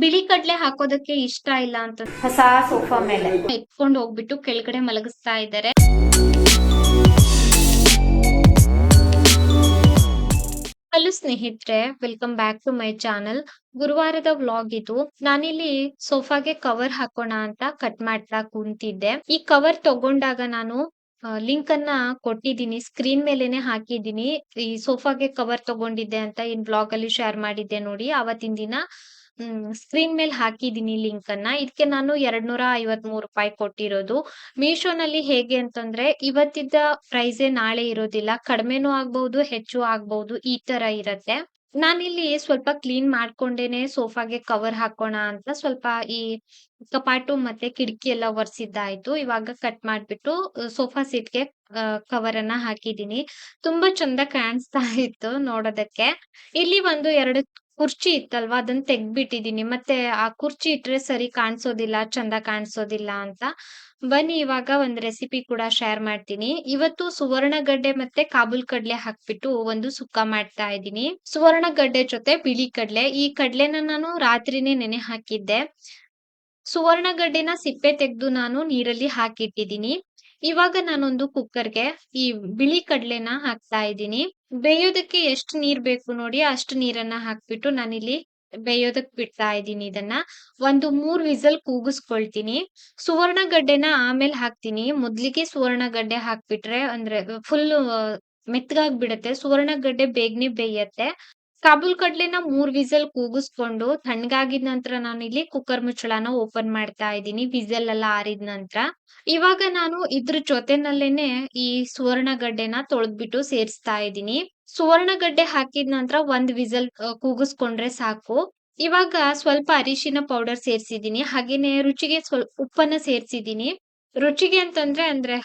ಬಿಳಿ ಕಡ್ಲೆ ಹಾಕೋದಕ್ಕೆ ಇಷ್ಟ ಇಲ್ಲ ಅಂತ. ಹೊಸ ಸೋಫಾ ಮೇಲೆ. ಎತ್ಕೊಂಡು ಹೋಗ್ಬಿಟ್ಟು ಕೆಳಗಡೆ ಮಲಗಿಸ್ತಾ ಇದ್ದಾರೆ. ಹಲೋ ಸ್ನೇಹಿತರೆ welcome back to my channel ಗುರುವಾರದ vlog ಇದು. ನಾನಿಲ್ಲಿ ಸೋಫಾಗೆ ಕವರ್ ಹಾಕೋಣ ಅಂತ ಕಟ್ ಮಾಡ್ತಾ ಕುಂತಿದ್ದೆ. ಈ ಕವರ್ ತಗೊಂಡಾಗ ನಾನು ಲಿಂಕ್ ಅನ್ನ ಕೊಟ್ಟಿದ್ದೀನಿ. ಸ್ಕ್ರೀನ್ ಮೇಲೆನೆ ಹಾಕಿದ್ದೀನಿ. ಈ ಸೋಫಾಗೆ ಕವರ್ ತಗೊಂಡಿದ್ದೆ ಅಂತ ಇನ್ ಬ್ಲಾಗ್ ಅಲ್ಲಿ ಶೇರ್ ಮಾಡಿದ್ದೆ ನೋಡಿ. ಅವತ್ತಿನ ದಿನ ಸ್ಕ್ರೀನ್ ಮೇಲೆ ಹಾಕಿದೀನಿ ಲಿಂಕ್ ಅನ್ನ. ಇದಕ್ಕೆ ನಾನು ಎರಡ್ ನೂರ ಐವತ್ ಮೂರು ರೂಪಾಯಿ ಕೊಟ್ಟಿರೋದು. ಮೀಶೋನಲ್ಲಿ ಹೇಗೆ ಅಂತಂದ್ರೆ, ಇವತ್ತಿದ್ದ ಪ್ರೈಸೇ ನಾಳೆ ಇರೋದಿಲ್ಲ. ಕಡಿಮೆನೂ ಆಗ್ಬಹುದು ಹೆಚ್ಚು ಆಗ್ಬಹುದು ಈ ತರ ಇರತ್ತೆ. ನಾನಿಲ್ಲಿ ಸ್ವಲ್ಪ ಕ್ಲೀನ್ ಮಾಡ್ಕೊಂಡೇನೆ ಸೋಫಾಗೆ ಕವರ್ ಹಾಕೋಣ ಅಂತ ಸ್ವಲ್ಪ ಈ ಕಪಾಟು ಮತ್ತೆ ಕಿಟಕಿ ಎಲ್ಲ ಒರೆಸಿದ್ದಾಯ್ತು. ಇವಾಗ ಕಟ್ ಮಾಡ್ಬಿಟ್ಟು ಸೋಫಾ ಸೀಟ್ಗೆ ಕವರ್ ಅನ್ನ ಹಾಕಿದೀನಿ. ತುಂಬಾ ಚಂದ ಕಾಣಿಸ್ತಾ ಇತ್ತು ನೋಡೋದಕ್ಕೆ. ಇಲ್ಲಿ ಒಂದು ಎರಡು ಕುರ್ಚಿ ಇತ್ತಲ್ವಾ? ಅದನ್ನ ತೆಗ್ದ್ಬಿಟ್ಟಿದೀನಿ. ಮತ್ತೆ ಆ ಕುರ್ಚಿ ಇಟ್ರೆ ಸರಿ ಕಾಣಿಸೋದಿಲ್ಲ, ಚಂದ ಕಾಣಿಸೋದಿಲ್ಲ ಅಂತ. ಬನ್ನಿ, ಇವಾಗ ಒಂದ್ ರೆಸಿಪಿ ಕೂಡ ಶೇರ್ ಮಾಡ್ತೀನಿ. ಇವತ್ತು ಸುವರ್ಣಗಡ್ಡೆ ಮತ್ತೆ ಕಾಬುಲ್ ಕಡ್ಲೆ ಹಾಕ್ಬಿಟ್ಟು ಒಂದು ಸುಕ್ಕ ಮಾಡ್ತಾ ಇದ್ದೀನಿ. ಸುವರ್ಣಗಡ್ಡೆ ಜೊತೆ ಬಿಳಿ ಕಡ್ಲೆ. ಈ ಕಡ್ಲೆನ ನಾನು ರಾತ್ರಿನೇ ನೆನೆ ಹಾಕಿದ್ದೆ. ಸುವರ್ಣಗಡ್ಡೆನ ಸಿಪ್ಪೆ ತೆಗೆದು ನಾನು ನೀರಲ್ಲಿ ಹಾಕಿಟ್ಟಿದ್ದೀನಿ. ಇವಾಗ ನಾನೊಂದು ಕುಕ್ಕರ್ಗೆ ಈ ಬಿಳಿ ಕಡ್ಲೆನ ಹಾಕ್ತಾ ಇದ್ದೀನಿ. ಬೇಯೋದಕ್ಕೆ ಎಷ್ಟು ನೀರ್ ಬೇಕು ನೋಡಿ ಅಷ್ಟು ನೀರನ್ನ ಹಾಕ್ಬಿಟ್ಟು ನಾನಿಲ್ಲಿ ಬೇಯೋದಕ್ ಬಿಡ್ತಾ ಇದ್ದೀನಿ ಇದನ್ನ. ಒಂದು ಮೂರ್ ವಿಸಲ್ ಕೂಗಿಸ್ಕೊಳ್ತೀನಿ. ಸುವರ್ಣಗಡ್ಡೆನ ಆಮೇಲೆ ಹಾಕ್ತೀನಿ. ಮೊದ್ಲಿಗೆ ಸುವರ್ಣಗಡ್ಡೆ ಹಾಕ್ಬಿಟ್ರೆ ಅಂದ್ರೆ ಫುಲ್ ಮೆತ್ತಗಾಗ್ಬಿಡತ್ತೆ ಸುವರ್ಣಗಡ್ಡೆ ಬೇಗನೆ ಬೇಯತ್ತೆ. ಕಾಬೂಲ್ ಕಡ್ಲೆನ ಮೂರ್ ವಿಸಲ್ ಕೂಗಿಸ್ಕೊಂಡು ತಣ್ಣಗಾಗಿದ ನಂತರ ನಾನು ಇಲ್ಲಿ ಕುಕ್ಕರ್ ಮುಚ್ಚಳನ ಓಪನ್ ಮಾಡ್ತಾ ಇದ್ದೀನಿ ವಿಸಲ್ ಎಲ್ಲ ಆರಿದ ನಂತರ. ಇವಾಗ ನಾನು ಇದ್ರ ಜೊತೆನಲ್ಲೇನೆ ಈ ಸುವರ್ಣಗಡ್ಡೆನ ತೊಳೆದ್ಬಿಟ್ಟು ಸೇರಿಸ್ತಾ ಇದ್ದೀನಿ. ಸುವರ್ಣಗಡ್ಡೆ ಹಾಕಿದ ನಂತರ ಒಂದ್ ವಿಸಲ್ ಕೂಗಿಸ್ಕೊಂಡ್ರೆ ಸಾಕು. ಇವಾಗ ಸ್ವಲ್ಪ ಅರಿಶಿನ ಪೌಡರ್ ಸೇರ್ಸಿದೀನಿ ಹಾಗೇನೆ ರುಚಿಗೆ ಸ್ವಲ್ಪ ಉಪ್ಪನ್ನ ಸೇರ್ಸಿದೀನಿ ರುಚಿಗೆ ಅಂತಂದ್ರೆ ಅಂದ್ರೆ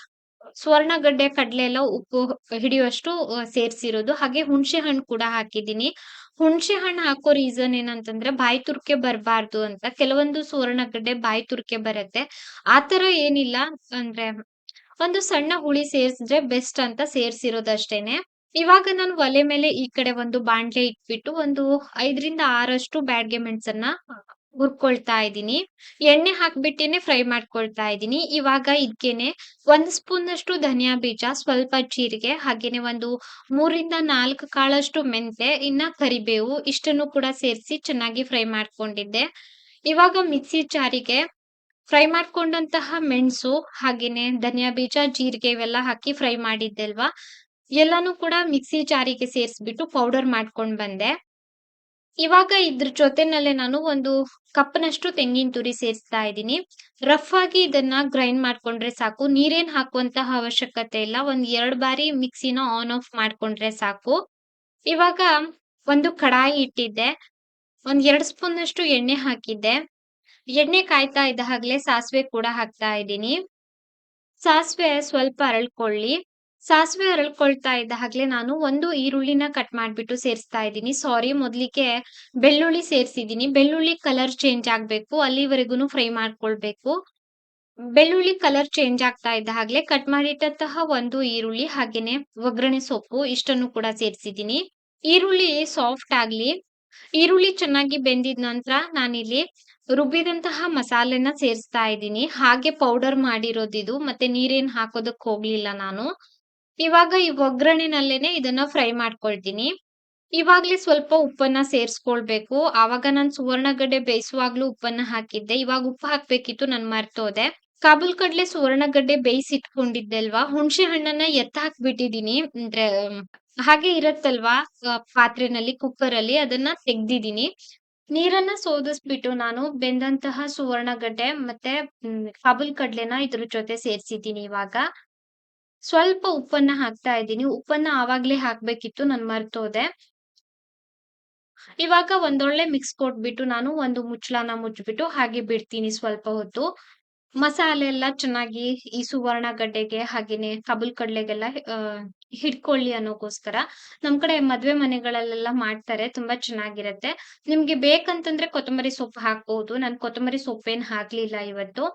ಸುವರ್ಣಗಡ್ಡೆ ಕಡಲೆ ಎಲ್ಲ ಉಪ್ಪು ಹಿಡಿಯುವಷ್ಟು ಸೇರಿಸಿರೋದು. ಹಾಗೆ ಹುಣಸೆ ಹಣ್ಣು ಕೂಡ ಹಾಕಿದ್ದೀನಿ. ಹುಣಸೆ ಹಣ್ಣು ಹಾಕೋ ರೀಸನ್ ಏನಂತಂದ್ರೆ ಬಾಯಿ ತುರ್ಕೆ ಬರಬಾರ್ದು ಅಂತ. ಕೆಲವೊಂದು ಸುವರ್ಣಗಡ್ಡೆ ಬಾಯಿ ತುರ್ಕೆ ಬರುತ್ತೆ. ಆತರ ಏನಿಲ್ಲ. ಅಂದ್ರೆ ಒಂದು ಸಣ್ಣ ಹುಳಿ ಸೇರಿಸಿದ್ರೆ ಬೆಸ್ಟ್ ಅಂತ ಸೇರಿಸಿರೋದಷ್ಟೇನೆ. ಇವಾಗ ನಾನು ಒಲೆ ಮೇಲೆ ಈ ಕಡೆ ಒಂದು ಬಾಂಡ್ಲೆ ಇಟ್ಬಿಟ್ಟು ಒಂದು ಐದರಿಂದ ಆರಷ್ಟು ಬ್ಯಾಡ್ಗೆ ಮೆಣಸನ್ನ ಹುರ್ಕೊಳ್ತಾ ಇದ್ದೀನಿ. ಎಣ್ಣೆ ಹಾಕ್ಬಿಟ್ಟೇನೆ ಫ್ರೈ ಮಾಡ್ಕೊಳ್ತಾ ಇದ್ದೀನಿ. ಇವಾಗ ಇದಕ್ಕೇನೆ ಒಂದ್ ಸ್ಪೂನ್ ಅಷ್ಟು ಧನಿಯಾ ಬೀಜ, ಸ್ವಲ್ಪ ಜೀರಿಗೆ, ಹಾಗೇನೆ ಒಂದು ಮೂರಿಂದ ನಾಲ್ಕು ಕಾಳಷ್ಟು ಮೆಂತೆ ಇನ್ನ ಕರಿಬೇವು ಇಷ್ಟನ್ನು ಕೂಡ ಸೇರಿಸಿ ಚೆನ್ನಾಗಿ ಫ್ರೈ ಮಾಡ್ಕೊಂಡಿದ್ದೆ. ಇವಾಗ ಮಿಕ್ಸಿ ಜಾರಿಗೆ ಫ್ರೈ ಮಾಡ್ಕೊಂಡಂತಹ ಮೆಣಸು, ಹಾಗೇನೆ ಧನಿಯಾ ಬೀಜ, ಜೀರಿಗೆ ಇವೆಲ್ಲ ಹಾಕಿ ಫ್ರೈ ಮಾಡಿದ್ದೆಲ್ವಾ ಎಲ್ಲಾನು ಕೂಡ ಮಿಕ್ಸಿ ಜಾರಿಗೆ ಸೇರಿಸ್ಬಿಟ್ಟು ಪೌಡರ್ ಮಾಡ್ಕೊಂಡ್ ಬಂದೆ. ಇವಾಗ ಇದ್ರ ಜೊತೆನಲ್ಲೇ ನಾನು ಒಂದು ಕಪ್ನಷ್ಟು ತೆಂಗಿನ ತುರಿ ಸೇರಿಸ್ತಾ ಇದ್ದೀನಿ. ರಫ್ ಆಗಿ ಇದನ್ನ ಗ್ರೈಂಡ್ ಮಾಡ್ಕೊಂಡ್ರೆ ಸಾಕು. ನೀರೇನ್ ಹಾಕುವಂತಹ ಅವಶ್ಯಕತೆ ಇಲ್ಲ. ಒಂದ್ ಎರಡ್ ಬಾರಿ ಮಿಕ್ಸಿನ ಆನ್ ಆಫ್ ಮಾಡ್ಕೊಂಡ್ರೆ ಸಾಕು. ಇವಾಗ ಒಂದು ಕಡಾಯಿ ಇಟ್ಟಿದ್ದೆ. ಒಂದ್ ಎರಡ್ ಸ್ಪೂನ್ ಅಷ್ಟು ಎಣ್ಣೆ ಹಾಕಿದ್ದೆ. ಎಣ್ಣೆ ಕಾಯ್ತಾ ಇದ್ದ ಹಾಗ್ಲೇ ಸಾಸಿವೆ ಕೂಡ ಹಾಕ್ತಾ ಇದ್ದೀನಿ. ಸಾಸಿವೆ ಸ್ವಲ್ಪ ಅರಳ್ಕೊಳ್ಳಿ. ಸಾಸಿವೆ ಅರಳ್ಕೊಳ್ತಾ ಇದ್ದ ಹಾಗೆ ನಾನು ಒಂದು ಈರುಳ್ಳಿನ ಕಟ್ ಮಾಡ್ಬಿಟ್ಟು ಸೇರಿಸ್ತಾ ಇದ್ದೀನಿ. ಸಾರಿ ಮೊದಲಿಗೆ ಬೆಳ್ಳುಳ್ಳಿ ಸೇರ್ಸಿದೀನಿ ಬೆಳ್ಳುಳ್ಳಿ ಕಲರ್ ಚೇಂಜ್ ಆಗ್ಬೇಕು. ಅಲ್ಲಿವರೆಗೂ ಫ್ರೈ ಮಾಡ್ಕೊಳ್ಬೇಕು. ಬೆಳ್ಳುಳ್ಳಿ ಕಲರ್ ಚೇಂಜ್ ಆಗ್ತಾ ಇದ್ದ ಹಾಗ್ಲೇ ಕಟ್ ಮಾಡಿಟ್ಟಂತಹ ಒಂದು ಈರುಳ್ಳಿ ಹಾಗೇನೆ ಒಗ್ಗರಣೆ ಸೊಪ್ಪು ಇಷ್ಟನ್ನು ಕೂಡ ಸೇರಿಸಿದೀನಿ ಈರುಳ್ಳಿ ಸಾಫ್ಟ್ ಆಗ್ಲಿ, ಈರುಳ್ಳಿ ಚೆನ್ನಾಗಿ ಬೆಂದಿದ ನಂತರ ನಾನಿಲ್ಲಿ ರುಬ್ಬಿದಂತಹ ಮಸಾಲೆನ ಸೇರಿಸ್ತಾ ಇದ್ದೀನಿ. ಹಾಗೆ ಪೌಡರ್ ಮಾಡಿರೋದಿದು. ಮತ್ತೆ ನೀರೇನು ಹಾಕೋದಕ್ ಹೋಗ್ಲಿಲ್ಲ ನಾನು. ಇವಾಗ ಈ ಒಗ್ಗರಣೆನಲ್ಲೇನೆ ಇದನ್ನ ಫ್ರೈ ಮಾಡ್ಕೊಳ್ತೀನಿ. ಇವಾಗ್ಲೇ ಸ್ವಲ್ಪ ಉಪ್ಪನ್ನ ಸೇರ್ಸ್ಕೊಳ್ಬೇಕು. ಆವಾಗ ನಾನ್ ಸುವರ್ಣಗಡ್ಡೆ ಬೇಯಿಸುವಾಗ್ಲೂ ಉಪ್ಪನ್ನ ಹಾಕಿದ್ದೆ. ಇವಾಗ ಉಪ್ಪು ಹಾಕ್ಬೇಕಿತ್ತು, ನನ್ ಮರ್ತೋದೆ. ಕಾಬುಲ್ ಕಡ್ಲೆ ಸುವರ್ಣಗಡ್ಡೆ ಬೇಯಿಸಿಟ್ಕೊಂಡಿದ್ದೆ ಅಲ್ವಾ ಹುಣಸೆ ಹಣ್ಣನ್ನ ಎತ್ತ ಹಾಕ್ಬಿಟ್ಟಿದೀನಿ. ಅಂದ್ರೆ, ಹಾಗೆ ಇರತ್ತಲ್ವಾ? ಪಾತ್ರೆನಲ್ಲಿ ಕುಕ್ಕರ್ ಅಲ್ಲಿ ಅದನ್ನ ತೆಗ್ದಿದೀನಿ. ನೀರನ್ನ ಸೋದಿಸ್ಬಿಟ್ಟು ನಾನು ಬೆಂದಂತಹ ಸುವರ್ಣಗಡ್ಡೆ ಮತ್ತೆ ಕಾಬುಲ್ ಕಡ್ಲೆನ ಇದ್ರ ಜೊತೆ ಸೇರ್ಸಿದ್ದೀನಿ ಇವಾಗ. ಸ್ವಲ್ಪ ಉಪ್ಪನ್ನ ಹಾಕ್ತಾ ಇದ್ದೀನಿ. ಉಪ್ಪನ್ನ ಆವಾಗ್ಲೇ ಹಾಕ್ಬೇಕಿತ್ತು, ನನ್ ಮರ್ತೋದೆ. ಇವಾಗ ಒಂದೊಳ್ಳೆ ಮಿಕ್ಸ್ ಕೊಟ್ಬಿಟ್ಟು ನಾನು ಒಂದು ಮುಚ್ಚಳನ ಮುಚ್ಬಿಟ್ಟು ಹಾಗೆ ಬಿಡ್ತೀನಿ ಸ್ವಲ್ಪ ಹೊತ್ತು. ಮಸಾಲೆ ಎಲ್ಲ ಚೆನ್ನಾಗಿ ಈ ಸುವರ್ಣ ಗಡ್ಡೆಗೆ ಹಾಗೇನೆ ಕಬಲ್ ಕಡ್ಲೆಗೆಲ್ಲ ಹಿಡ್ಕೊಳ್ಳಿ ಅನ್ನೋಕೋಸ್ಕರ. ನಮ್ ಕಡೆ ಮದ್ವೆ ಮನೆಗಳಲ್ಲೆಲ್ಲ ಮಾಡ್ತಾರೆ, ತುಂಬಾ ಚೆನ್ನಾಗಿರತ್ತೆ. ನಿಮ್ಗೆ ಬೇಕಂತಂದ್ರೆ ಕೊತ್ತಂಬರಿ ಸೊಪ್ಪು ಹಾಕ್ಬಹುದು ನಾನ್ ಕೊತ್ತಂಬರಿ ಸೊಪ್ಪೇನ್ ಹಾಕ್ಲಿಲ್ಲ ಇವತ್ತು.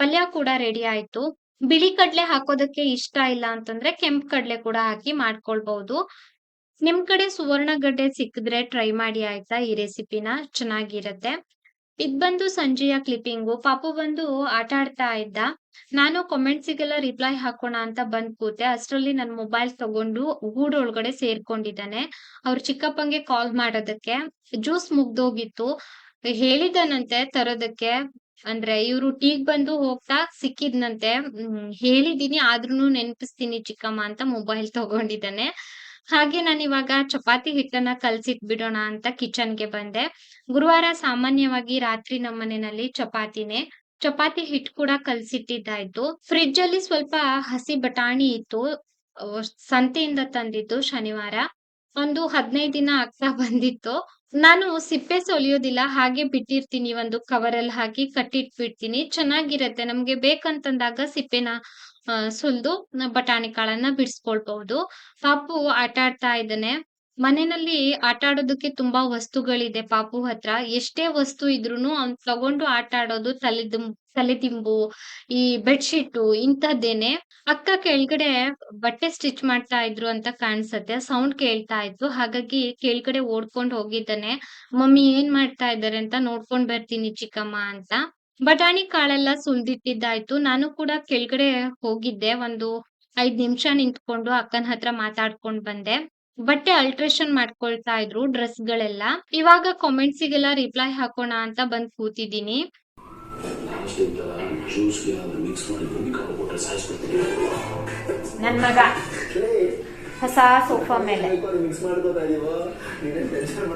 ಪಲ್ಯ ಕೂಡ ರೆಡಿ ಆಯ್ತು. ಬಿಳಿ ಕಡ್ಲೆ ಹಾಕೋದಕ್ಕೆ ಇಷ್ಟ ಇಲ್ಲ ಅಂತಂದ್ರೆ ಕೆಂಪ್ ಕಡ್ಲೆ ಕೂಡ ಹಾಕಿ ಮಾಡ್ಕೊಳ್ಬಹುದು ನಿಮ್ ಕಡೆ ಸುವರ್ಣ ಗಡ್ಡೆ ಸಿಕ್ಕಿದ್ರೆ ಟ್ರೈ ಮಾಡಿ ಆಯ್ತಾ ಈ ರೆಸಿಪಿನ ಚೆನ್ನಾಗಿರತ್ತೆ ಇದ್ ಬಂದು ಸಂಜೆಯ ಕ್ಲಿಪ್ಪಿಂಗು. ಪಾಪು ಬಂದು ಆಟ ಆಡ್ತಾ ಇದ್ದ. ನಾನು ಕಾಮೆಂಟ್ಸಿಗೆಲ್ಲ ರಿಪ್ಲೈ ಹಾಕೋಣ ಅಂತ ಬಂದ್ ಕೂತೆ. ಅಷ್ಟರಲ್ಲಿ ನನ್ ಮೊಬೈಲ್ ತಗೊಂಡು ಗೂಡೊಳಗಡೆ ಸೇರ್ಕೊಂಡಿದ್ದಾನೆ. ಅವ್ರ ಚಿಕ್ಕಪ್ಪಂಗೆ ಕಾಲ್ ಮಾಡೋದಕ್ಕೆ. ಜ್ಯೂಸ್ ಮುಗ್ದೋಗಿತ್ತು. ಹೇಳಿದನಂತೆ ತರೋದಕ್ಕೆ. ಅಂದ್ರೆ ಇವ್ರು ಟೀಗ್ ಬಂದು ಹೋಗ್ತಾ ಸಿಕ್ಕಿದ್ನಂತೆ. ಹೇಳಿದೀನಿ, ಆದ್ರೂನು ನೆನಪಿಸ್ತೀನಿ ಚಿಕ್ಕಮ್ಮ ಅಂತ ಮೊಬೈಲ್ ತಗೊಂಡಿದ್ದಾನೆ. ಹಾಗೆ ನಾನು ಇವಾಗ ಚಪಾತಿ ಹಿಟ್ಟನ್ನ ಕಲ್ಸಿಟ್ಬಿಡೋಣ ಅಂತ ಕಿಚನ್‌ಗೆ ಬಂದೆ. ಗುರುವಾರ ಸಾಮಾನ್ಯವಾಗಿ ರಾತ್ರಿ ನಮ್ಮನೆನಲ್ಲಿ ಚಪಾತಿನೇ. ಚಪಾತಿ ಹಿಟ್ ಕೂಡ ಕಲ್ಸಿಟ್ಟಿದ್ದಾಯ್ತು. ಫ್ರಿಡ್ಜ್ ಅಲ್ಲಿ ಸ್ವಲ್ಪ ಹಸಿ ಬಟಾಣಿ ಇತ್ತು. ಸಂತೆಯಿಂದ ತಂದಿದ್ದು ಶನಿವಾರ. ಒಂದು 15 ದಿನ ಆಗ್ತಾ ಬಂದಿತ್ತು. ನಾನು ಸಿಪ್ಪೆ ಸೊಲಿಯೋದಿಲ್ಲ, ಹಾಗೆ ಬಿಟ್ಟಿರ್ತೀನಿ ಒಂದು ಕವರಲ್ಲಿ ಹಾಕಿ ಕಟ್ಟಿಟ್ಬಿಡ್ತೀನಿ. ಚೆನ್ನಾಗಿರತ್ತೆ. ನಮ್ಗೆ ಬೇಕಂತಂದಾಗ ಸಿಪ್ಪೆನ ಸುಲಿದು ಸುಲ್ದು ಬಟಾಣಿ ಕಾಳನ್ನ ಬಿಡಿಸ್ಕೊಳ್ಬಹುದು. ಪಾಪು ಆಟ ಆಡ್ತಾ ಇದ್ದಾನೆ. ಮನೆಯಲ್ಲಿ ಆಟ ಆಡೋದಕ್ಕೆ ತುಂಬಾ ವಸ್ತುಗಳಿದೆ ಪಾಪು ಹತ್ರ. ಎಷ್ಟೇ ವಸ್ತು ಇದ್ರೂನು ಅವ್ನ್ ತಗೊಂಡು ಆಟ ಆಡೋದು ತಲೆದುಂ ತಲೆದಿಂಬು, ಈ ಬೆಡ್ಶೀಟ್ ಇಂಥದ್ದೇನೆ. ಅಕ್ಕ ಕೆಳಗಡೆ ಬಟ್ಟೆ ಸ್ಟಿಚ್ ಮಾಡ್ತಾ ಇದ್ರು ಅಂತ ಕಾಣ್ಸತ್ತೆ. ಸೌಂಡ್ ಕೇಳ್ತಾ ಇದ್ರು ಹಾಗಾಗಿ ಕೆಳಗಡೆ ಓಡ್ಕೊಂಡ್ ಹೋಗಿದ್ದಾನೆ. ಮಮ್ಮಿ ಏನ್ ಮಾಡ್ತಾ ಇದ್ದಾರೆ ಅಂತ ನೋಡ್ಕೊಂಡ್ ಬರ್ತೀನಿ ಚಿಕ್ಕಮ್ಮ ಅಂತ. ಬಟಾಣಿ ಕಾಳೆಲ್ಲ ಸುಲ್ದಿಟ್ಟಿದ್ದಾಯ್ತು. ನಾನು ಕೂಡ ಕೆಳಗಡೆ ಹೋಗಿದ್ದೆ. ಒಂದು ಐದ್ ನಿಮಿಷ ನಿಂತ್ಕೊಂಡು ಅಕ್ಕನ ಹತ್ರ ಮಾತಾಡ್ಕೊಂಡ್ ಬಂದೆ. ಬಟ್ಟೆ ಅಲ್ಟ್ರೇಷನ್ ಮಾಡ್ಕೊಳ್ತಾ ಇದ್ರು ಡ್ರೆಸ್ ಗಳೆಲ್ಲ ಇವಾಗ ಕಾಮೆಂಟ್ಸಿಗೆಲ್ಲ ರಿಪ್ಲೈ ಹಾಕೋಣ ಅಂತ ಬಂದ್ ಕೂತಿದ್ದೀನಿ. ಲಾಸ್ಟ್ ಈ ತರ ಜ್ಯೂಸ್ಗೆ ಏನಾದ್ರು ಮಿಕ್ಸ್ ಮಾಡಿ ಭೂಮಿಕಾಳು ಕೊಟ್ಟರೆ ಸಾಯಿಸ್ಬಿಡ್ತೀನಿ ನನ್ ಮಗ ಹೊಸ ಸೋಫಾ ಮೇಲೆ ಮಿಕ್ಸ್ ಮಾಡ್ಕೋತಾ ಇದೀವೋ ನೀನೇನ್ ಟೆನ್ಷನ್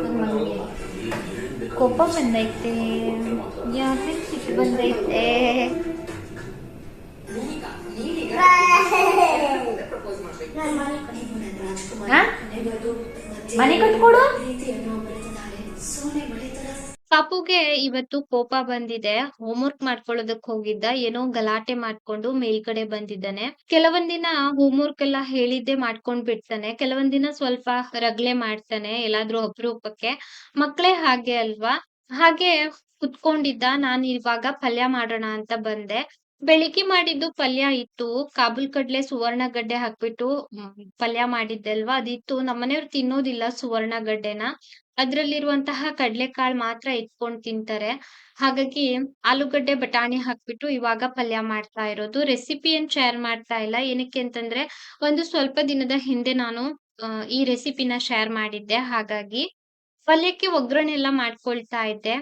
ಕೋಪ ಬಂದೈತೆ ಯಾಕೆ ಸಿಟ್ಟು ಬಂದೈತೆ ಹಾ? ಮನೆ ಕಟ್ಕೊಡು ಪಾಪುಗೆ ಇವತ್ತು ಕೋಪ ಬಂದಿದೆ. ಹೋಮ್‌ವರ್ಕ್ ಮಾಡ್ಕೊಳ್ಳೋದಕ್ ಹೋಗಿದ್ದ. ಏನೋ ಗಲಾಟೆ ಮಾಡ್ಕೊಂಡು ಮೇಲ್ಗಡೆ ಬಂದಿದ್ದಾನೆ. ಕೆಲವೊಂದ್ ದಿನ ಹೋಮ್‌ವರ್ಕ್ ಎಲ್ಲ ಹೇಳಿದ್ದೆ ಮಾಡ್ಕೊಂಡ್ ಬಿಡ್ತಾನೆ. ಕೆಲವೊಂದಿನ ದಿನ ಸ್ವಲ್ಪ ರಗ್ಲೆ ಮಾಡ್ತಾನೆ ಎಲ್ಲಾದ್ರೂ ಅಪರೂಪಕ್ಕೆ. ಮಕ್ಳೇ ಹಾಗೆ ಅಲ್ವಾ? ಹಾಗೆ ಕುತ್ಕೊಂಡಿದ್ದ. ನಾನ್ ಇವಾಗ ಪಲ್ಯ ಮಾಡೋಣ ಅಂತ ಬಂದೆ. ಬೆಳಿಗ್ಗೆ ಮಾಡಿದ್ದು ಪಲ್ಯ ಇತ್ತು. ಕಾಬುಲ್ ಕಡ್ಲೆ ಸುವರ್ಣಗಡ್ಡೆ ಹಾಕ್ಬಿಟ್ಟು ಪಲ್ಯ ಮಾಡಿದ್ದೆ ಅಲ್ವಾ ಅದಿತ್ತು. ನಮ್ಮನೆಯವ್ರು ತಿನ್ನೋದಿಲ್ಲ ಸುವರ್ಣಗಡ್ಡೆನ. ಅದ್ರಲ್ಲಿರುವಂತಹ ಕಡ್ಲೆಕಾಳ್ ಮಾತ್ರ ಇಟ್ಕೊಂಡ್ ತಿಂತಾರೆ. ಹಾಗಾಗಿ ಆಲೂಗಡ್ಡೆ, ಬಟಾಣಿ ಹಾಕ್ಬಿಟ್ಟು ಇವಾಗ ಪಲ್ಯ ಮಾಡ್ತಾ ಇರೋದು. ರೆಸಿಪಿ ಏನ್ ಶೇರ್ ಮಾಡ್ತಾ ಇಲ್ಲ. ಏನಕ್ಕೆ ಅಂತಂದ್ರೆ ಒಂದು ಸ್ವಲ್ಪ ದಿನದ ಹಿಂದೆ ನಾನು ಈ ರೆಸಿಪಿನ ಶೇರ್ ಮಾಡಿದ್ದೆ. ಹಾಗಾಗಿ ಪಲ್ಯಕ್ಕೆ ಒಗ್ಗರಣೆ ಎಲ್ಲ ಮಾಡ್ಕೊಳ್ತಾ ಇದ್ದೆ.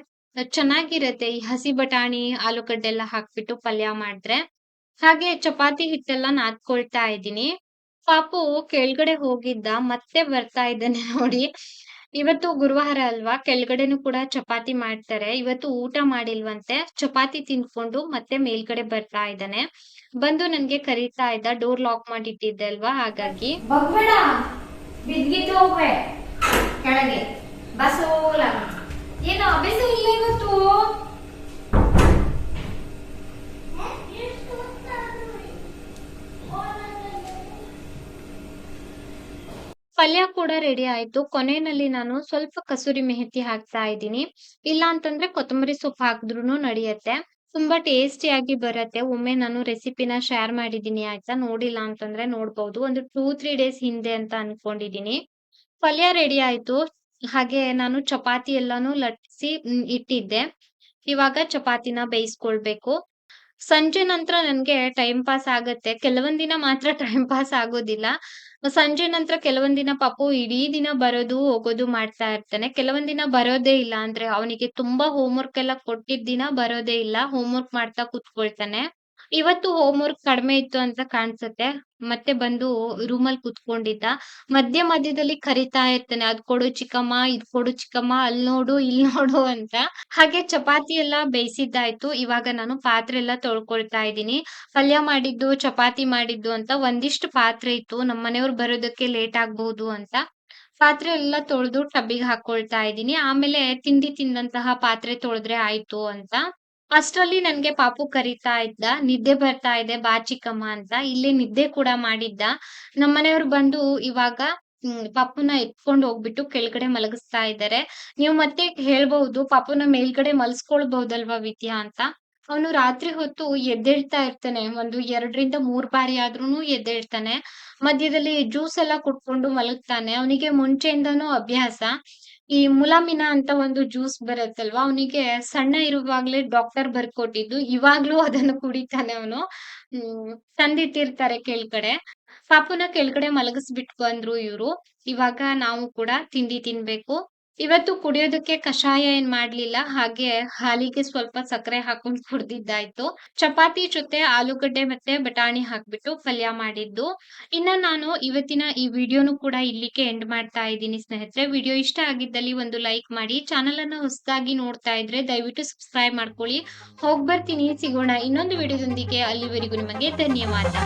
ಚೆನ್ನಾಗಿರತ್ತೆ ಈ ಹಸಿ ಬಟಾಣಿ, ಆಲೂಗಡ್ಡೆ ಎಲ್ಲ ಹಾಕ್ಬಿಟ್ಟು ಪಲ್ಯ ಮಾಡಿದ್ರೆ. ಹಾಗೆ ಚಪಾತಿ ಹಿಟ್ಟೆಲ್ಲ ನಾದ್ಕೊಳ್ತಾ ಇದ್ದೀನಿ. ಪಾಪು ಕೆಳಗಡೆ ಹೋಗಿದ್ದ. ಮತ್ತೆ ಬರ್ತಾ ಇದ್ದಾನೆ ನೋಡಿ. ಇವತ್ತು ಗುರುವಾರ ಅಲ್ವಾ? ಕೆಳಗಡೆನು ಕೂಡ ಚಪಾತಿ ಮಾಡ್ತಾರೆ. ಇವತ್ತು ಊಟ ಮಾಡಿಲ್ವಂತೆ. ಚಪಾತಿ ತಿನ್ಕೊಂಡು ಮತ್ತೆ ಮೇಲ್ಗಡೆ ಬರ್ತಾ ಇದ್ದಾನೆ. ಬಂದು ನನ್ಗೆ ಕರೀತಾ ಇದ್ದ. ಡೋರ್ ಲಾಕ್ ಮಾಡಿಟ್ಟಿದ್ದೆ ಅಲ್ವಾ? ಹಾಗಾಗಿ. ಏನು ಪಲ್ಯ ಕೂಡ ರೆಡಿ ಆಯ್ತು. ಕೊನೆಯಲ್ಲಿ ನಾನು ಸ್ವಲ್ಪ ಕಸೂರಿ ಮೆಹತಿ ಹಾಕ್ತಾ ಇದ್ದೀನಿ. ಇಲ್ಲ ಅಂತಂದ್ರೆ ಕೊತ್ತಂಬರಿ ಸೊಪ್ಪು ಹಾಕಿದ್ರು ನಡೆಯುತ್ತೆ ತುಂಬಾ ಟೇಸ್ಟಿಯಾಗಿ ಬರತ್ತೆ. ಒಮ್ಮೆ ನಾನು ರೆಸಿಪಿನ ಶೇರ್ ಮಾಡಿದೀನಿ ಆಯ್ತಾ? ನೋಡಿಲ್ಲ ಅಂತಂದ್ರೆ ನೋಡ್ಬೋದು. ಒಂದು 2, 3 ಡೇಸ್ ಹಿಂದೆ ಅಂತ ಅನ್ಕೊಂಡಿದೀನಿ ಪಲ್ಯ ರೆಡಿ ಆಯ್ತು. ಹಾಗೆ ನಾನು ಚಪಾತಿ ಎಲ್ಲಾನು ಲಟ್ಸಿ ಇಟ್ಟಿದ್ದೆ. ಇವಾಗ ಚಪಾತಿನ ಬೇಯಿಸ್ಕೊಳ್ಬೇಕು. ಸಂಜೆ ನಂತರ ನನ್ಗೆ ಟೈಮ್ ಪಾಸ್ ಆಗತ್ತೆ. ಕೆಲವೊಂದಿನ ದಿನ ಮಾತ್ರ ಟೈಮ್ ಪಾಸ್ ಆಗೋದಿಲ್ಲ. ಸಂಜೆ ನಂತರ ಕೆಲವೊಂದ್ ದಿನ ಪಾಪು ಇಡೀ ದಿನ ಬರೋದು, ಹೋಗೋದು ಮಾಡ್ತಾ ಇರ್ತಾನೆ. ಕೆಲವೊಂದ್ ದಿನ ಬರೋದೇ ಇಲ್ಲ. ಅಂದ್ರೆ ಅವನಿಗೆ ತುಂಬಾ ಹೋಮ್‌ವರ್ಕ್ ಎಲ್ಲ ಕೊಟ್ಟಿದ್ದ ದಿನ ಬರೋದೇ ಇಲ್ಲ. ಹೋಮ್‌ವರ್ಕ್ ಮಾಡ್ತಾ ಕೂತ್ಕೊಳ್ತಾನೆ. ಇವತ್ತು ಹೋಮ್ ವರ್ಕ್ ಕಡಿಮೆ ಇತ್ತು ಅಂತ ಕಾಣ್ಸತ್ತೆ. ಮತ್ತೆ ಬಂದು ರೂಮಲ್ಲಿ ಕುತ್ಕೊಂಡಿದ್ದ ಮಧ್ಯ ಮಧ್ಯದಲ್ಲಿ ಕರೀತಾ ಇರ್ತಾನೆ. ಅದ್ ಕೊಡು ಚಿಕ್ಕಮ್ಮ, ಇದ್ ಕೊಡು ಚಿಕ್ಕಮ್ಮ, ಅಲ್ ನೋಡು, ಇಲ್ ನೋಡು ಅಂತ. ಹಾಗೆ ಚಪಾತಿ ಎಲ್ಲ ಬೇಯಿಸಿದ್ದಾಯ್ತು. ಇವಾಗ ನಾನು ಪಾತ್ರೆ ಎಲ್ಲ ತೊಳ್ಕೊಳ್ತಾ ಇದ್ದೀನಿ. ಪಲ್ಯ ಮಾಡಿದ್ದು, ಚಪಾತಿ ಮಾಡಿದ್ದು ಅಂತ ಒಂದಿಷ್ಟು ಪಾತ್ರೆ ಇತ್ತು. ನಮ್ಮನೆಯವ್ರು ಬರೋದಕ್ಕೆ ಲೇಟ್ ಆಗ್ಬಹುದು ಅಂತ. ಪಾತ್ರೆ ಎಲ್ಲ ತೊಳೆದು ಟಬ್ಬಿಗೆ ಹಾಕೊಳ್ತಾ ಇದ್ದೀನಿ. ಆಮೇಲೆ ತಿಂಡಿ ತಿಂದಂತಹ ಪಾತ್ರೆ ತೊಳೆದ್ರೆ ಆಯ್ತು ಅಂತ. ಅಷ್ಟ್ರಲ್ಲಿ ನನ್ಗೆ ಪಾಪು ಕರಿತಾ ಇದ್ದ. ನಿದ್ದೆ ಬರ್ತಾ ಇದೆ, ಬಾ ಚಿಕ್ಕಮ್ಮ ಅಂತ. ಇಲ್ಲಿ ನಿದ್ದೆ ಕೂಡ ಮಾಡಿದ್ದ. ನಮ್ಮನೆಯವ್ರು ಬಂದು ಇವಾಗ ಪಾಪುನ ಎತ್ಕೊಂಡು ಹೋಗ್ಬಿಟ್ಟು ಕೆಳಗಡೆ ಮಲಗಿಸ್ತಾ ಇದ್ದಾರೆ. ನೀವು ಮತ್ತೆ ಹೇಳ್ಬಹುದು, ಪಾಪುನ ಮೇಲ್ಗಡೆ ಮಲಸ್ಕೊಳ್ಬಹುದಲ್ವಾ ವಿದ್ಯಾ ಅಂತ. ಅವನು ರಾತ್ರಿ ಹೊತ್ತು ಎದ್ದೇಳ್ತಾ ಇರ್ತಾನೆ. ಒಂದು 2ರಿಂದ 3 ಬಾರಿ ಆದ್ರೂನು ಎದ್ದೇಳ್ತಾನೆ. ಮಧ್ಯದಲ್ಲಿ ಜ್ಯೂಸ್ ಎಲ್ಲ ಕುಟ್ಕೊಂಡು ಮಲಗ್ತಾನೆ. ಅವನಿಗೆ ಮುಂಚೆಯಿಂದನೂ ಅಭ್ಯಾಸ. ಈ ಮುಲಾಮಿನ ಅಂತ ಒಂದು ಜ್ಯೂಸ್ ಬರತ್ತಲ್ವಾ, ಅವನಿಗೆ ಸಣ್ಣ ಇರುವಾಗ್ಲೇ ಡಾಕ್ಟರ್ ಬರ್ಕೊಟ್ಟಿದ್ದು, ಇವಾಗ್ಲೂ ಅದನ್ನ ಕುಡಿತಾನೆ ಅವನು. ಹ್ಮ್, ತಂದಿಟ್ಟಿರ್ತಾರೆ ಕೆಳ್ಗಡೆ. ಪಾಪುನ ಕೆಳಗಡೆ ಮಲಗಿಸ್ಬಿಟ್ಟು ಬಂದ್ರು ಇವ್ರು. ಇವಾಗ ನಾವು ಕೂಡ ತಿಂಡಿ ತಿನ್ಬೇಕು. ಇವತ್ತು ಕುಡಿಯೋದಕ್ಕೆ ಕಷಾಯ ಏನ್ ಮಾಡ್ಲಿಲ್ಲ, ಹಾಗೆ ಹಾಲಿಗೆ ಸ್ವಲ್ಪ ಸಕ್ಕರೆ ಹಾಕೊಂಡು ಕುಡ್ದಿದ್ದಾಯ್ತು. ಚಪಾತಿ ಜೊತೆ ಆಲೂಗಡ್ಡೆ ಮತ್ತೆ ಬಟಾಣಿ ಹಾಕ್ಬಿಟ್ಟು ಪಲ್ಯ ಮಾಡಿದ್ದು. ಇನ್ನ ನಾನು ಇವತ್ತಿನ ಈ ವಿಡಿಯೋನು ಕೂಡ ಇಲ್ಲಿಗೆ ಎಂಡ್ ಮಾಡ್ತಾ ಇದ್ದೀನಿ ಸ್ನೇಹಿತರೆ. ವಿಡಿಯೋ ಇಷ್ಟ ಆಗಿದ್ದಲ್ಲಿ ಒಂದು ಲೈಕ್ ಮಾಡಿ ಚಾನಲ್ ಅನ್ನ ಹೊಸದಾಗಿ ನೋಡ್ತಾ ಇದ್ರೆ ದಯವಿಟ್ಟು ಸಬ್ಸ್ಕ್ರೈಬ್ ಮಾಡ್ಕೊಳ್ಳಿ. ಹೋಗ್ಬರ್ತೀನಿ ಸಿಗೋಣ ಇನ್ನೊಂದು ವಿಡಿಯೋದೊಂದಿಗೆ. ಅಲ್ಲಿವರೆಗೂ ನಿಮಗೆ ಧನ್ಯವಾದ.